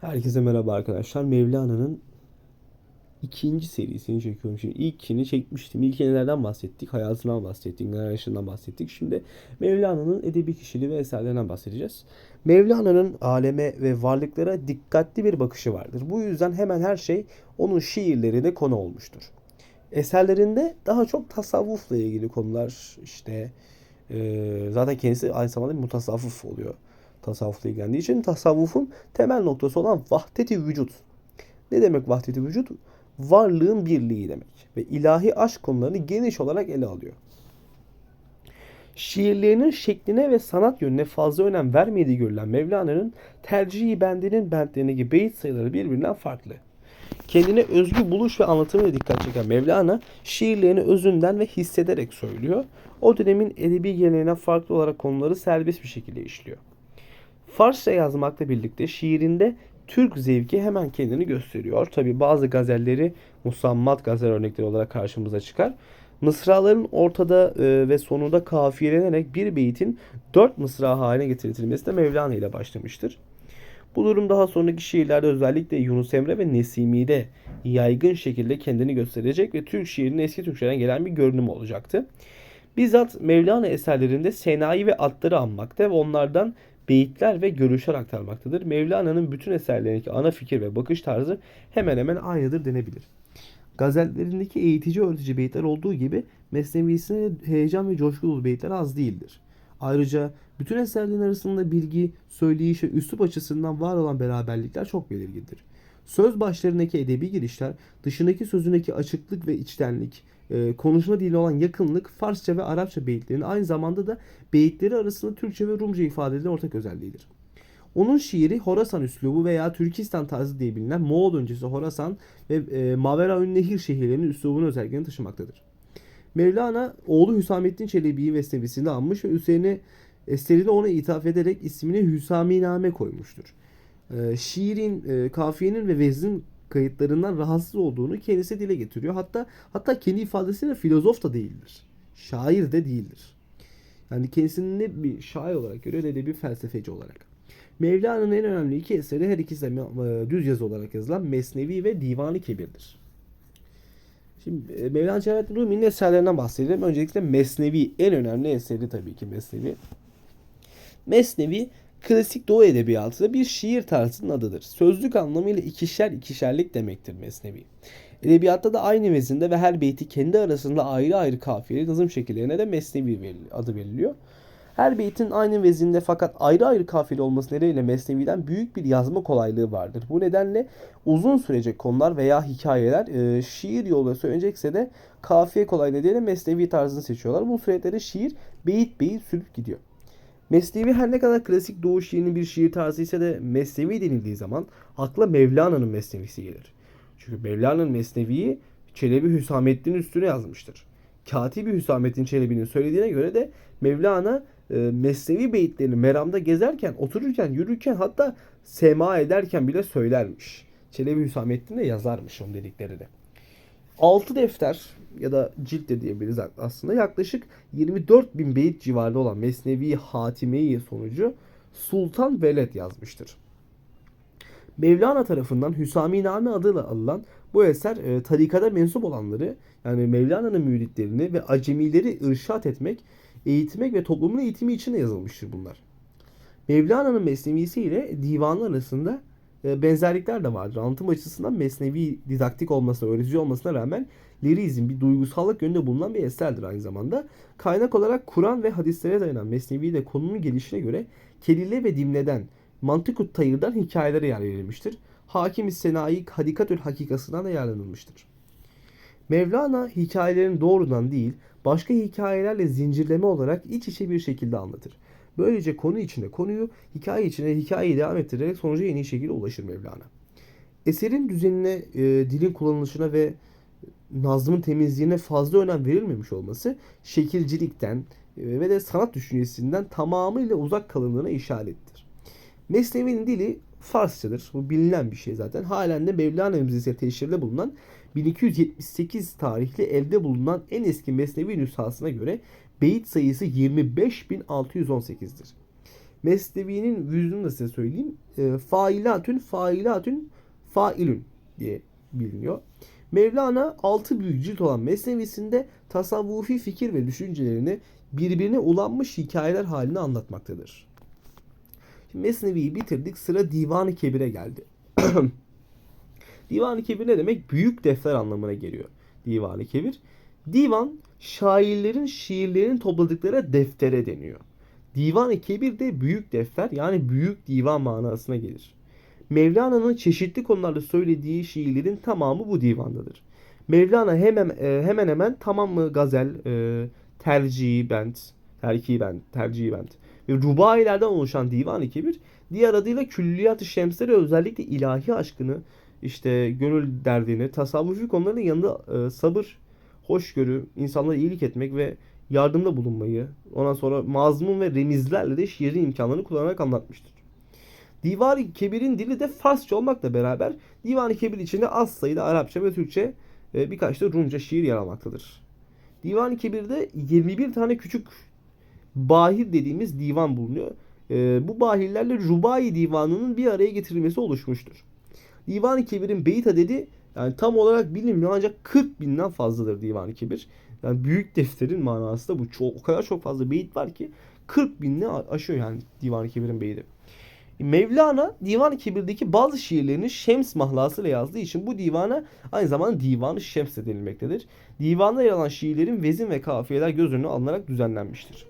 Herkese merhaba arkadaşlar. Mevlana'nın ikinci serisini çekiyorum. Şimdi ilkini çekmiştim. İlk nelerden bahsettik? Hayatından bahsettik, yaşından bahsettik. Şimdi Mevlana'nın edebi kişiliği ve eserlerinden bahsedeceğiz. Mevlana'nın aleme ve varlıklara dikkatli bir bakışı vardır. Bu yüzden hemen her şey onun şiirlerine konu olmuştur. Eserlerinde daha çok tasavvufla ilgili konular işte e, zaten kendisi aynı zamanda bir mutasavvıf oluyor tasavvufla ilgilendiği için tasavvufun temel noktası olan vahdeti vücut. Ne demek vahdeti vücut? Varlığın birliği demek. Ve ilahi aşk konularını geniş olarak ele alıyor. Şiirlerinin şekline ve sanat yönüne fazla önem vermediği görülen Mevlana'nın tercihi bendinin bentlerindeki beyit sayıları birbirinden farklı. Kendine özgü buluş ve anlatımına dikkat çeken Mevlana şiirlerini özünden ve hissederek söylüyor. O dönemin edebi geleneğine farklı olarak konuları serbest bir şekilde işliyor. Farsça yazmakla birlikte şiirinde Türk zevki hemen kendini gösteriyor. Tabi bazı gazelleri musammat gazel örnekleri olarak karşımıza çıkar. Mısraların ortada e, ve sonunda kafiyelenerek bir beytin dört mısra haline getirilmesi de Mevlana ile başlamıştır. Bu durum daha sonraki şiirlerde özellikle Yunus Emre ve Nesimi'de yaygın şekilde kendini gösterecek ve Türk şiirinin eski Türkçeden gelen bir görünümü olacaktı. Bizzat Mevlana eserlerinde senayi ve atları anmakta ve onlardan beyitler ve görüşler aktarmaktadır. Mevlana'nın bütün eserlerindeki ana fikir ve bakış tarzı hemen hemen aynıdır denebilir. Gazellerindeki eğitici öğretici beyitler olduğu gibi Mesnevisine heyecan ve coşku dolu beyitler az değildir. Ayrıca bütün eserlerin arasında bilgi, söyleyiş ve üslup açısından var olan beraberlikler çok belirgindir. Söz başlarındaki edebi girişler, dışındaki sözündeki açıklık ve içtenlik, e, konuşma dili olan yakınlık, Farsça ve Arapça beyitlerin aynı zamanda da beyitleri arasında Türkçe ve Rumca ifadelerin ortak özelliğidir. Onun şiiri Horasan üslubu veya Türkistan tarzı diye bilinen Moğol öncesi Horasan ve e, Maveraün Nehir şehirlerinin üslubunu özelliklerini taşımaktadır. Mevlana oğlu Hüsamettin Çelebi'yi Vesnevisinde anmış ve üzerine eserini ona ithaf ederek ismini Hüsaminame koymuştur. E, şiirin, e, kafiyenin ve veznin kayıtlarından rahatsız olduğunu kendisi dile getiriyor. Hatta hatta kendi ifadesiyle filozof da değildir. Şair de değildir. Yani kendisini ne bir şair olarak görüyor ne de bir felsefeci olarak. Mevlana'nın en önemli iki eseri her ikisi de e, düz yazı olarak yazılan Mesnevi ve Divan-ı Kebir'dir. Şimdi e, Mevlana Celaleddin Rumi'nin eserlerinden bahsedelim. Öncelikle Mesnevi en önemli eseri tabii ki Mesnevi. Mesnevi klasik Doğu edebiyatında bir şiir tarzının adıdır. Sözlük anlamıyla ikişer ikişerlik demektir Mesnevi. Edebiyatta da aynı vezinde ve her beyti kendi arasında ayrı ayrı kafiyeli nazım şekillerine de Mesnevi adı veriliyor. Her beytin aynı vezinde fakat ayrı ayrı kafiyeli olması nedeniyle Mesnevi'den büyük bir yazma kolaylığı vardır. Bu nedenle uzun sürecek konular veya hikayeler e, şiir yoluyla söylenecekse de kafiye kolay nedeniyle Mesnevi tarzını seçiyorlar. Bu süreçte şiir beyit beyit sürüp gidiyor. Mesnevi her ne kadar klasik Doğu şiirinin bir şiir tarzı ise de Mesnevi denildiği zaman akla Mevlana'nın Mesnevisi gelir. Çünkü Mevlana'nın Mesnevi'yi Çelebi Hüsamettin üstüne yazmıştır. Katibi Hüsamettin Çelebi'nin söylediğine göre de Mevlana e, Mesnevi beyitlerini Meram'da gezerken, otururken, yürürken hatta sema ederken bile söylermiş. Çelebi Hüsamettin de yazarmış onun dedikleri de. 6 defter ya da cilt de diyebiliriz aslında yaklaşık 24 bin beyit civarında olan Mesnevi Hatimeyi sonucu Sultan Veled yazmıştır. Mevlana tarafından Hüsaminame adıyla alınan bu eser e, tarikada mensup olanları yani Mevlana'nın müritlerini ve acemileri ırşat etmek, eğitmek ve toplumun eğitimi için de yazılmıştır bunlar. Mevlana'nın mesnevisi ile divanı arasında benzerlikler de vardır. Anlatım açısından mesnevi didaktik olmasına, öğretici olmasına rağmen lirizm bir duygusallık yönünde bulunan bir eserdir aynı zamanda. Kaynak olarak Kur'an ve hadislere dayanan mesnevi de konunun gelişine göre Kelile ve Dimne'den, Mantıkut Tayır'dan hikayelere yer verilmiştir. Hakim-i Senayi Hadikatül Hakikasından da yararlanılmıştır. Mevlana hikayelerin doğrudan değil, başka hikayelerle zincirleme olarak iç içe bir şekilde anlatır. Böylece konu içinde konuyu, hikaye içinde hikayeyi devam ettirerek sonuca en iyi şekilde ulaşır Mevlana. Eserin düzenine, e, dilin kullanılışına ve nazmın temizliğine fazla önem verilmemiş olması şekilcilikten e, ve de sanat düşüncesinden tamamıyla uzak kalındığına işarettir. Mesnevi'nin dili Farsçadır. Bu bilinen bir şey zaten. Halen de Mevlana Müzesi'ne teşhirde bulunan 1278 tarihli elde bulunan en eski Mesnevi nüshasına göre beyit sayısı 25.618'dir. Mesnevi'nin yüzünü de size söyleyeyim. E, failatün, failatün, failün diye biliniyor. Mevlana altı büyük cilt olan Mesnevisinde tasavvufi fikir ve düşüncelerini birbirine ulanmış hikayeler halinde anlatmaktadır. Şimdi Mesnevi'yi bitirdik. Sıra Divan-ı Kebir'e geldi. Divan-ı Kebir ne demek? Büyük defter anlamına geliyor. Divan-ı Kebir. Divan şairlerin şiirlerini topladıkları deftere deniyor. Divan-ı Kebir de büyük defter yani büyük divan manasına gelir. Mevlana'nın çeşitli konularda söylediği şiirlerin tamamı bu divandadır. Mevlana hemen e, hemen hemen tamamı gazel, e, tercihi bent, terki bent, tercihi bent ve rubailerden oluşan Divan-ı Kebir diğer adıyla Külliyat-ı Şems'leri özellikle ilahi aşkını, işte gönül derdini, tasavvufi konuların yanında e, sabır, hoşgörü, insanlara iyilik etmek ve yardımda bulunmayı, ondan sonra mazmun ve remizlerle de şiirin imkanlarını kullanarak anlatmıştır. Divan-ı Kebir'in dili de Farsça olmakla beraber Divan-ı Kebir içinde az sayıda Arapça ve Türkçe e, birkaç da Rumca şiir yer almaktadır. Divan-ı Kebir'de 21 tane küçük bahir dediğimiz divan bulunuyor. E, bu bahirlerle Rubai divanının bir araya getirilmesi oluşmuştur. Divan-ı Kebir'in beyit adedi yani tam olarak bilinmiyor ancak 40 binden fazladır Divan-ı Kebir. Yani büyük defterin manası da bu. Çok, o kadar çok fazla beyit var ki 40 binini aşıyor yani Divan-ı Kebir'in beyti. Mevlana Divan-ı Kebir'deki bazı şiirlerini Şems mahlasıyla yazdığı için bu divana aynı zamanda Divan-ı Şems de denilmektedir. Divanda yer alan şiirlerin vezin ve kafiyeler göz önüne alınarak düzenlenmiştir.